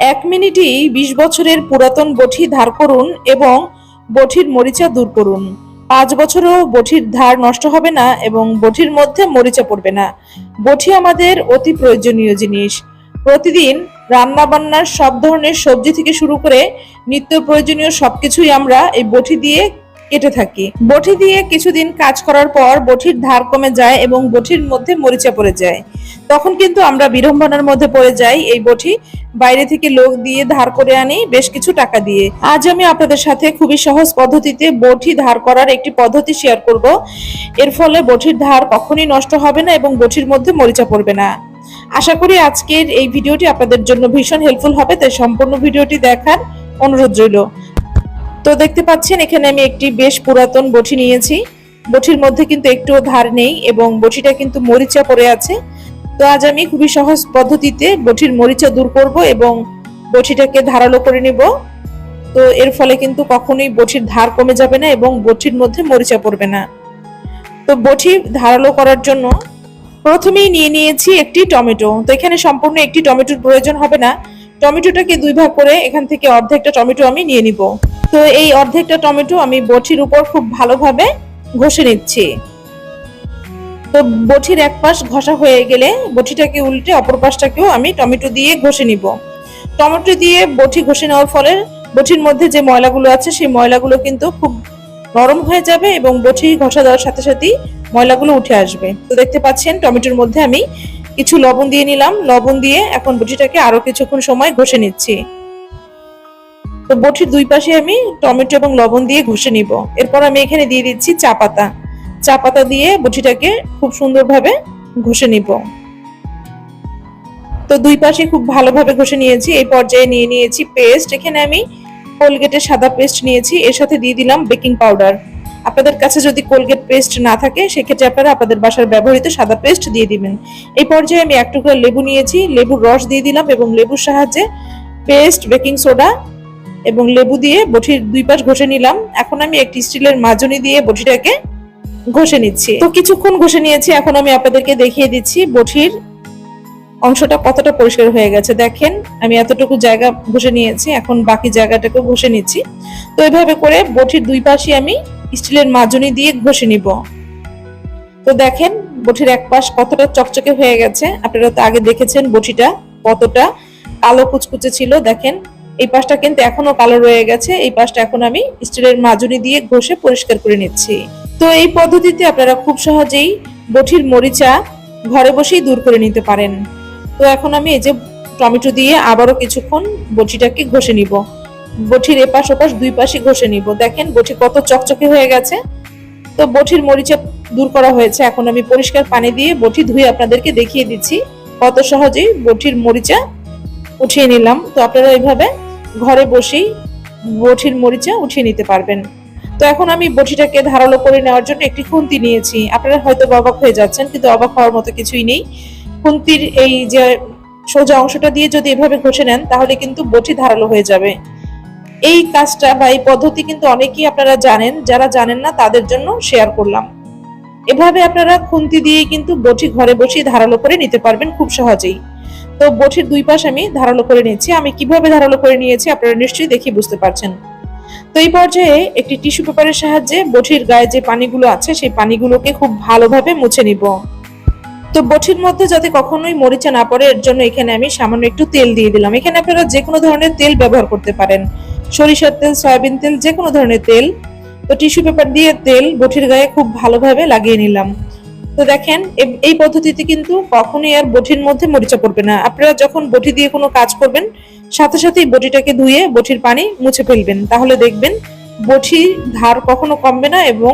এক মিনিটেই বিশ বছরের পুরাতন বঠি ধার করুন এবং বঠির মরিচা দূর করুন। পাঁচ বছরও বঠির ধার নষ্ট হবে না এবং বঠির মধ্যে মরিচা পড়বে না। বঠি আমাদের অতি প্রয়োজনীয় জিনিস। প্রতিদিন রান্নাবান্নার সব ধরনের সবজি থেকে শুরু করে নিত্য প্রয়োজনীয় সবকিছুই আমরা এই বঠি দিয়ে কেটে থাকি। বঠি দিয়ে কিছুদিন কাজ করার পর বঠির ধার কমে যায় এবং বঠির মধ্যে মরিচা পড়ে যায়। তখন কিন্তু আমরা বিড়ম্বনার মধ্যে পড়ে যাই এই বঠি। বাইরে থেকে লোক দিয়ে ধার করে আনি বেশ কিছু টাকা দিয়ে। আজ আমি আপনাদের সাথে খুবই সহজ পদ্ধতিতে বঠি ধার করার একটি পদ্ধতি শেয়ার করব। এর ফলে বঠির ধার কখনোই নষ্ট হবে না এবং বঠির মধ্যে মরিচা পড়বে না। আশা করি আজকের এই ভিডিওটি আপনাদের জন্য ভীষণ হেল্পফুল হবে, তাই সম্পূর্ণ ভিডিওটি দেখার অনুরোধ রইল। তো দেখতে পাচ্ছেন, এখানে আমি একটি বেশ পুরাতন বটি নিয়েছি। বটির মধ্যে কিন্তু একটুও ধার নেই এবং বটিটা কিন্তু মরিচা পড়ে আছে। তো আজ আমি খুবই সহজ পদ্ধতিতে বটির মরিচা দূর করব এবং বটিটাকে ধারালো করে নিব। তো এর ফলে কিন্তু কখনোই বটির ধার কমে যাবে না এবং বটির মধ্যে মরিচা পড়বে না। তো বটি ধারালো করার জন্য প্রথমেই নিয়ে নিয়েছি একটি টমেটো। তো এখানে সম্পূর্ণ একটি টমেটোর প্রয়োজন হবে না। টমেটোটাকে দুই ভাগ করে এখান থেকে অর্ধেকটা টমেটো আমি নিয়ে নিব। তো এই অর্ধেকটা টমেটো আমি বটির উপর খুব ভালোভাবে ঘষে নিচ্ছি। তো বটির এক পাশ ঘষা হয়ে গেলে বটিটাকে উল্টে অপর পাশটাকেও আমি টমেটো দিয়ে ঘষে নিব। টমেটো দিয়ে বটি ঘষে নেওয়ার ফলে বটির মধ্যে যে ময়লাগুলো আছে, সেই ময়লাগুলো কিন্তু খুব নরম হয়ে যাবে এবং বটি ঘষা দেওয়ার সাথে সাথেই ময়লাগুলো উঠে আসবে। তো দেখতে পাচ্ছেন, টমেটোর মধ্যে আমি কিছু লবণ দিয়ে নিলাম। লবণ দিয়ে এখন বটিটাকে আরও কিছুক্ষণ সময় ঘষে নিচ্ছি। তো বটির দুই পাশে আমি টমেটো এবং লবণ দিয়ে ঘষে নিব। এরপর আমি এখানে দিয়ে দিচ্ছি চা পাতা। চা পাতা দিয়ে বটিটাকে খুব সুন্দরভাবে ঘষে নিব। তো দুই পাশে খুব ভালোভাবে ঘষে নিয়েছি। এই পর্যায়ে নিয়ে নিয়েছি পেস্ট। এখানে আমি কোলগেটের সাদা পেস্ট নিয়েছি। এর সাথে দিয়ে দিলাম বেকিং পাউডার। আপনাদের কাছে যদি কোলগেট পেস্ট না থাকে, সেক্ষেত্রে আপনারা আপনাদের বাসার ব্যবহৃত সাদা পেস্ট দিয়ে দিবেন। এই পর্যায়ে আমি এক টুকরা লেবু নিয়েছি। লেবুর রস দিয়ে দিলাম এবং লেবুর সাহায্যে পেস্ট, বেকিং সোডা এবং লেবু দিয়ে বটির দুই পাশ ঘষে নিলাম। এখন আমি একটি স্টিলের মাজনি দিয়ে বটিটাকে ঘষে নিচ্ছি। তো কিছুক্ষণ ঘষে নিয়েছি, এখন আমি আপনাদেরকে দেখিয়ে দিচ্ছি বটির অংশটা কতটা পরিষ্কার হয়ে গেছে। দেখেন, আমি এতটুকু জায়গা ঘষে নিয়েছি, এখন বাকি জায়গাটাকে ঘষে নিচ্ছি। তো এভাবে করে বটির দুই পাশে আমি স্টিলের মাজনি দিয়ে ঘষে নিব। তো দেখেন বটির এক পাশ কতটা চকচকে হয়ে গেছে। আপনারা তো আগে দেখেছেন বটিটা কতটা কালো কুচকুচে ছিল। দেখেন এই পাশটা কিন্তু এখনও কালো রয়ে গেছে, এই পাশটা এখন আমি স্টিলের মাজনি দিয়ে ঘষে পরিষ্কার করে নিচ্ছি। তো এই পদ্ধতিতে আপনারা খুব সহজেই বটির মরিচা ঘরে বসেই দূর করে নিতে পারেন। তো এখন আমি এই যে টমেটো দিয়ে আবারও কিছুক্ষণ বটিটাকে ঘষে নিব। বটির এপাশ ওপাশ দুই পাশে ঘষে নিব। দেখেন বটি কত চকচকে হয়ে গেছে। তো বটির মরিচা দূর করা হয়েছে। এখন আমি পরিষ্কার পানি দিয়ে বটি ধুয়ে আপনাদেরকে দেখিয়ে দিচ্ছি কত সহজেই বটির মরিচা উঠিয়ে নিলাম। তো আপনারা এইভাবে ঘরে বসেই বঠির মরিচা উঠিয়ে নিতে পারবেন। তো এখন আমি বটিটাকে ধারালো করে নেওয়ার জন্য একটি খুন্তি নিয়েছি। আপনারা হয়তো অবাক হয়ে যাচ্ছেন, কিন্তু অবাক হওয়ার মতো কিছুই নেই। খুন্তির এই যে সোজা অংশটা দিয়ে যদি এভাবে ঘষে নেন, তাহলে কিন্তু বটি ধারালো হয়ে যাবে। এই কাজটা বা এই পদ্ধতি কিন্তু অনেকেই আপনারা জানেন, যারা জানেন না তাদের জন্য শেয়ার করলাম। এভাবে আপনারা খুন্তি দিয়ে কিন্তু বটি ঘরে বসেই ধারালো করে নিতে পারবেন খুব সহজেই। তো বটির দুই পাশ আমি ধারালো করে নিয়েছি। আমি কীভাবে ধারালো করে নিয়েছি আপনারা নিশ্চয়ই দেখে বুঝতে পারছেন। তো এই পর্যায়ে একটি টিস্যু পেপারের সাহায্যে বটির গায়ে যে পানিগুলো আছে, সেই পানিগুলোকে খুব ভালোভাবে মুছে নিব। তো বটির মধ্যে যাতে কখনোই মরিচা না পড়ে, এর জন্য এখানে আমি সামান্য একটু তেল দিয়ে দিলাম। এখানে আপনারা যে কোনো ধরনের তেল ব্যবহার করতে পারেন। সরিষার তেল, সয়াবিন তেল, যে কোনো ধরনের তেল। তো টিস্যু পেপার দিয়ে তেল বটির গায়ে খুব ভালোভাবে লাগিয়ে নিলাম। তো দেখেন এই পদ্ধতিতে কিন্তু কখনোই আর বটির মধ্যে মরিচা পড়বে না। আপনারা যখন বটি দিয়ে কোনো কাজ করবেন, সাথে সাথেই বটিটাকে ধুয়ে বটির পানি মুছে ফেলবেন। তাহলে দেখবেন বটির ধার কখনো কমবে না এবং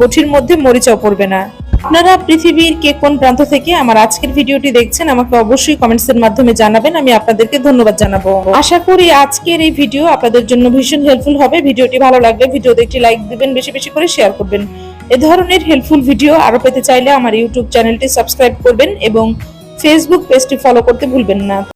বটির মধ্যে মরিচাও পড়বে না। আপনারা পৃথিবীর কে কোন প্রান্ত থেকে আমার আজকের ভিডিওটি দেখছেন, আমাকে অবশ্যই কমেন্টস এর মাধ্যমে জানাবেন। আমি আপনাদেরকে ধন্যবাদ জানাব। আশা করি আজকের এই ভিডিও আপনাদের জন্য ভীষণ হেল্পফুল হবে। ভিডিওটি ভালো লাগলে ভিডিওতে একটি লাইক দিবেন, বেশি বেশি করে শেয়ার করবেন। এ ধরনের হেল্পফুল ভিডিও আরও পেতে চাইলে আমার ইউটিউব চ্যানেলটি সাবস্ক্রাইব করবেন এবং ফেসবুক পেজটি ফলো করতে ভুলবেন না।